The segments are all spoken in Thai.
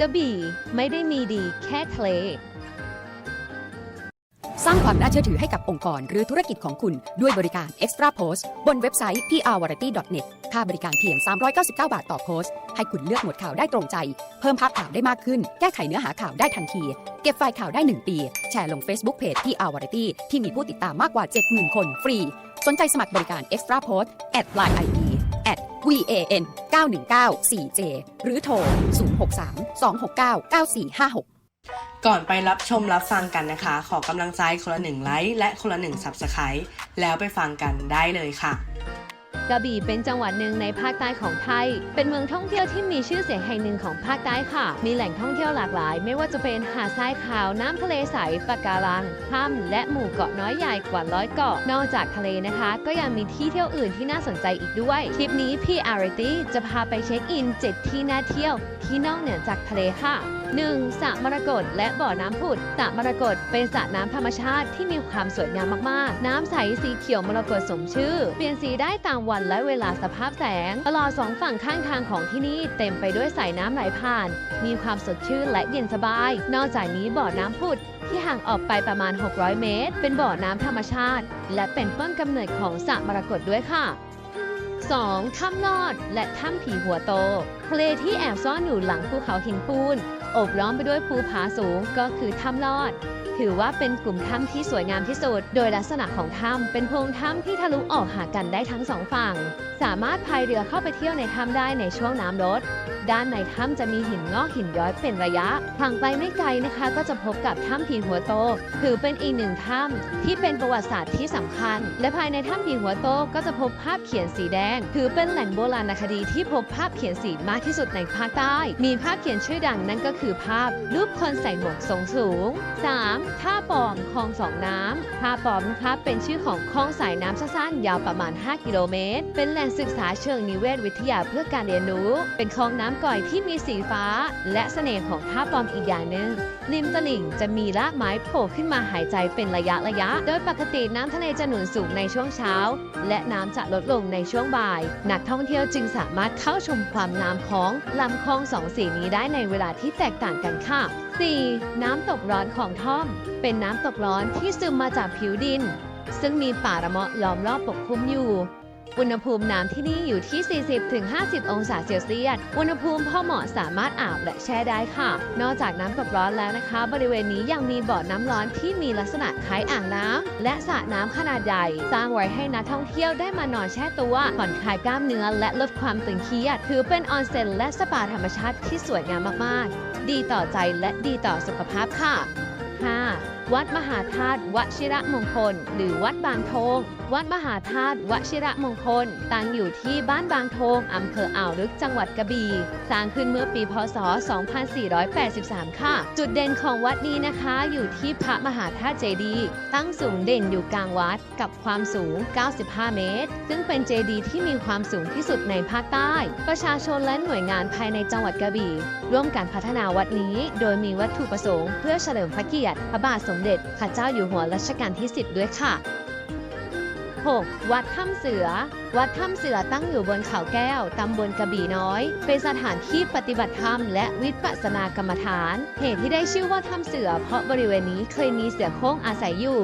กระบี่ไม่ได้มีดีแค่ทะเล สร้างความน่าเชื่อถือให้กับองค์กรหรือธุรกิจของคุณด้วยบริการ Extra Post บนเว็บไซต์ prvariety.net ค่าบริการเพียง 399 บาทต่อโพสต์ ให้คุณเลือกหมวดข่าวได้ตรงใจ เพิ่มภาพข่าวได้มากขึ้น แก้ไขเนื้อหาข่าวได้ทันที เก็บไฟล์ข่าวได้ 1 ปี แชร์ลง Facebook Page PR Variety ที่มีผู้ติดตามมากกว่า 70,000 คนฟรี สนใจสมัครบริการ Extra Post at line ID at van 919 4j หรือโทร 063 269 9456ก่อนไปรับชมรับฟังกันนะคะ ขอกำลังใจคนละหนึ่งไลค์และคนละหนึ่งสับสไครต์แล้วไปฟังกันได้เลยค่ะ กระบี่เป็นจังหวัดหนึ่งในภาคใต้ของไทย เป็นเมืองท่องเที่ยวที่มีชื่อเสียงแห่งหนึ่งของภาคใต้ค่ะ มีแหล่งท่องเที่ยวหลากหลาย ไม่ว่าจะเป็นหาดทรายขาว น้ำทะเลใส ปะการัง ถ้ำและหมู่เกาะน้อยใหญ่กว่าร้อยเกาะ นอกจากทะเลนะคะ ก็ยังมีที่เที่ยวอื่นที่น่าสนใจอีกด้วย คลิปนี้พี่ a r i t y จะพาไปเช็คอิน 7 ที่น่าเที่ยว ที่นอกเหนือจากทะเลค่ะ 1. สระมรกตและบ่อน้ำผุดสระมรกตเป็นสระน้ำธรรมชาติที่มีความสวยงามมากๆ น้ำใสสีเขียวมรกตสมชื่อ เปลี่ยนสีได้ตามวันและเวลาสภาพแสง ตลอดสองฝั่งข้างทางของที่นี่เต็มไปด้วยสายน้ำไหลผ่าน มีความสดชื่นและเย็นสบาย นอกจากนี้บ่อน้ำผุดที่ห่างออกไปประมาณ 600 เมตร เป็นบ่อน้ำธรรมชาติ และเป็นต้นกำเนิดของสระมรกตด้วยค่ะ 2. ถ้ำลอด และถ้ำผีหัวโตทะเลที่แอบซ่อนอยู่หลังภูเขาหินปูน อบล้อมไปด้วยภูผาสูงก็คือถ้ำลอด ถือว่าเป็นกลุ่มถ้ำที่สวยงามที่สุด โดยลักษณะของถ้ำเป็นโพรงถ้ำที่ทะลุออกหากันได้ทั้งสองฝั่ง สามารถพายเรือเข้าไปเที่ยวในถ้ำได้ในช่วงน้ำลดด้านในถ้ำจะมีหินงอกหินย้อยเป็นระยะห่างไปไม่ไกลนะคะ ก็จะพบกับถ้ำผีหัวโต ถือเป็นอีกหนึ่งถ้ำที่เป็นประวัติศาสตร์ที่สำคัญ และภายในถ้ำผีหัวโตก็จะพบภาพเขียนสีแดง ถือเป็นแหล่งโบราณคดีที่พบภาพเขียนสีมากที่สุดในภาคใต้ มีภาพเขียนชื่อดังนั่นก็คือภาพรูปคนใส่หมวกทรงสูง 3. ท่าปอมคลองสองน้ำท่าปอมนะคะเป็นชื่อของคลองสายน้ำสั้นๆ ยาวประมาณ 5 กิโลเมตร เป็นแหล่งศึกษาเชิงนิเวศวิทยาเพื่อการเรียนรู้ เป็นคลองน้ำก่อยที่มีสีฟ้า และเสน่ห์ของท่าปอมอีกอย่างหนึ่งริมตลิ่งจะมีรากไม้โผล่ขึ้นมาหายใจเป็นระยะระยะ โดยปกติน้ำทะเลจะหนุนสูงในช่วงเช้า และน้ำจะลดลงในช่วงบ่าย นักท่องเที่ยวจึงสามารถเข้าชมความงามของลำคลองสองสีนี้ได้ในเวลาที่แตกต่างกันค่ะ 4. น้ำตกร้อนของท่อม เป็นน้ำตกร้อนที่ซึมมาจากผิวดิน ซึ่งมีป่าระเมาะล้อมรอบปกคลุมอยู่ อุณหภูมิน้ำที่นี่อยู่ที่ 40-50 องศาเซลเซียส อุณหภูมิพอเหมาะสามารถอาบและแช่ได้ค่ะ นอกจากน้ำตกร้อนแล้วนะคะ บริเวณนี้ยังมีบ่อน้ำร้อนที่มีลักษณะคล้ายอ่างน้ำและสระน้ำขนาดใหญ่ สร้างไว้ให้นักท่องเที่ยวได้มานอนแช่ตัวผ่อนคลายกล้ามเนื้อและลดความตึงเครียด ถือเป็นออนเซ็นและสปาธรรมชาติที่สวยงามมากๆ ดีต่อใจและดีต่อสุขภาพค่ะ 5. วัดมหาธาตุวชิระมงคล หรือวัดบางโทง วัดมหาธาตุวชิระมงคล ตั้งอยู่ที่บ้านบางโทงอำเภออ่าวลึกจังหวัดกระบี่ สร้างขึ้นเมื่อปีพศ 2483 ค่ะ จุดเด่นของวัดนี้นะคะ อยู่ที่พระมหาธาตุเจดีย์ตั้งสูงเด่นอยู่กลางวัดกับความสูง 95 เมตร ซึ่งเป็นเจดีย์ที่มีความสูงที่สุดในภาคใต้ ประชาชนและหน่วยงานภายในจังหวัดกระบี่ ร่วมกันพัฒนาวัดนี้ โดยมีวัตถุประสงค์เพื่อเฉลิมพระเกียรติพระบาทสมเด็จพระเจ้าอยู่หัวรัชกาลที่ 10 ด้วยค่ะ 6. วัดถ้ำเสือ วัดถ้ำเสือตั้งอยู่บนเขาแก้ว ตำบลกระบี่น้อย เป็นสถานที่ปฏิบัติธรรมและวิปัสสนากรรมฐาน เหตุที่ได้ชื่อว่าถ้ำเสือ เพราะบริเวณนี้เคยมีเสือโคร่งอาศัยอยู่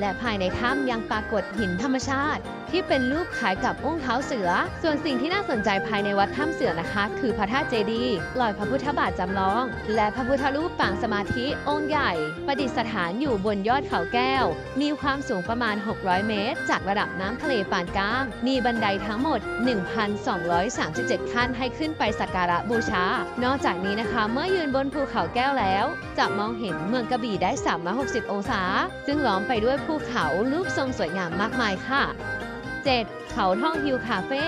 และภายในถ้ำยังปรากฏหินธรรมชาติ ที่เป็นรูปคล้ายกับองค์เท้าเสือ ส่วนสิ่งที่น่าสนใจภายในวัดถ้ำเสือนะคะ คือพระธาตุเจดีย์ลอยพระพุทธบาทจำลอง และพระพุทธรูปปางสมาธิองค์ใหญ่ ประดิษฐานอยู่บนยอดเขาแก้ว มีความสูงประมาณ 600 เมตร จากระดับน้ำทะเลปานกลาง มีบันไดทั้งหมด 1,237 ขั้นให้ขึ้นไปสักการะบูชา นอกจากนี้นะคะ เมื่อยืนบนภูเขาแก้วแล้ว จะมองเห็นเมืองกระบี่ได้ 360 องศา ซึ่งล้อมไปด้วยภูเขารูปทรงสวยงามมากมายค่ะ 7. เขาท่องฮิวคาเฟ่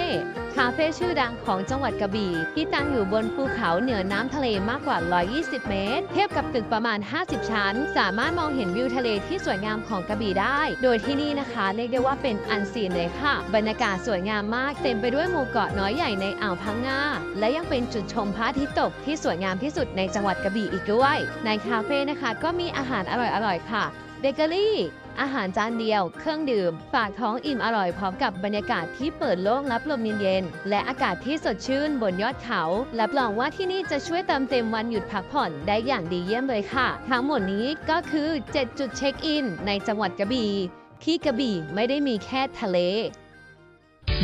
คาเฟ่ชื่อดังของจังหวัดกระบี่ ที่ตั้งอยู่บนภูเขาเหนือน้ำทะเลมากกว่า 120 เมตร เทียบกับตึกประมาณ 50 ชั้น สามารถมองเห็นวิวทะเลที่สวยงามของกระบี่ได้ โดยที่นี่นะคะเรียกได้ว่าเป็นอันซีนเลยค่ะ บรรยากาศสวยงามมากเต็มไปด้วยหมู่เกาะน้อยใหญ่ในอ่าวพังงา และยังเป็นจุดชมพระอาทิตย์ตกที่สวยงามที่สุดในจังหวัดกระบี่อีกด้วย ในคาเฟ่นะคะก็มีอาหารอร่อยๆค่ะ เบเกอรี่ อาหารจานเดียว เครื่องดื่ม ฝากท้องอิ่มอร่อยพร้อมกับบรรยากาศที่เปิดโล่งรับลมเย็นๆ และอากาศที่สดชื่นบนยอดเขา รับรองว่าที่นี่จะช่วยเติมเต็มวันหยุดพักผ่อนได้อย่างดีเยี่ยมเลยค่ะ ทั้งหมดนี้ก็คือ 7 จุดเช็คอิน ในจังหวัดกระบี่ที่กระบี่ไม่ได้มีแค่ทะเล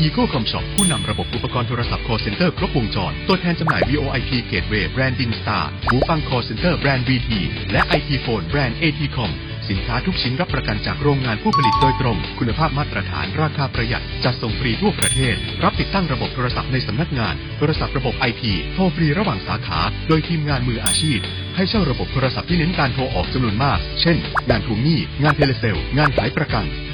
Eagle Com Shop ผู้นำระบบอุปกรณ์โทรศัพท์ call center ครบวงจร ตัวแทนจำหน่าย VoIP Gateway แบรนด์ Dingstar หูฟัง call center แบรนด์ VT และ IT Phone แบรนด์ ATCOM สินค้าทุกชิ้นรับประกันจากโรงงานผู้ผลิตโดยตรง คุณภาพมาตรฐาน ราคาประหยัด จัดส่งฟรีทั่วประเทศ รับติดตั้งระบบโทรศัพท์ในสำนักงาน โทรศัพท์ระบบ IP โทรฟรีระหว่างสาขา โดยทีมงานมืออาชีพ ให้เช่าระบบโทรศัพท์ที่เน้นการโทรออกจำนวนมาก เช่น งานทวงหนี้ งานเทเลเซล งานขายประกัน